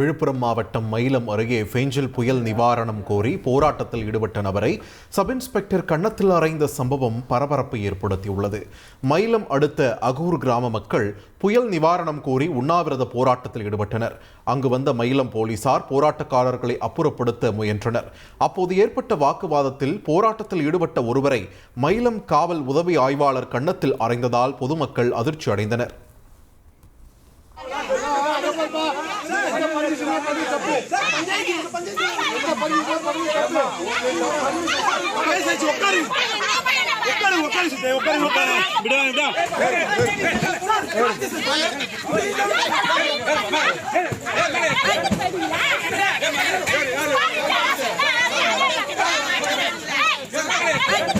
விழுப்புரம் மாவட்டம் மயிலம் அருகே ஃபேஞ்சல் புயல் நிவாரணம் கோரி போராட்டத்தில் ஈடுபட்ட நபரை சப் இன்ஸ்பெக்டர் கன்னத்தில் அறைந்த சம்பவம் பரபரப்பை ஏற்படுத்தியுள்ளது. மயிலம் அடுத்த அகூர் கிராம மக்கள் புயல் நிவாரணம் கோரி உண்ணாவிரத போராட்டத்தில் ஈடுபட்டனர். அங்கு வந்த மயிலம் போலீசார் போராட்டக்காரர்களை அப்புறப்படுத்த முயன்றனர். அப்போது ஏற்பட்ட வாக்குவாதத்தில் போராட்டத்தில் ஈடுபட்ட ஒருவரை மயிலம் காவல் உதவி ஆய்வாளர் கன்னத்தில் அறைந்ததால் பொதுமக்கள் அதிர்ச்சி அடைந்தனர் பண்ணி தப்பு உட்காரு உட்காரு உட்காரு சித்தே உட்காரு உட்காரு விடா விடா Hey!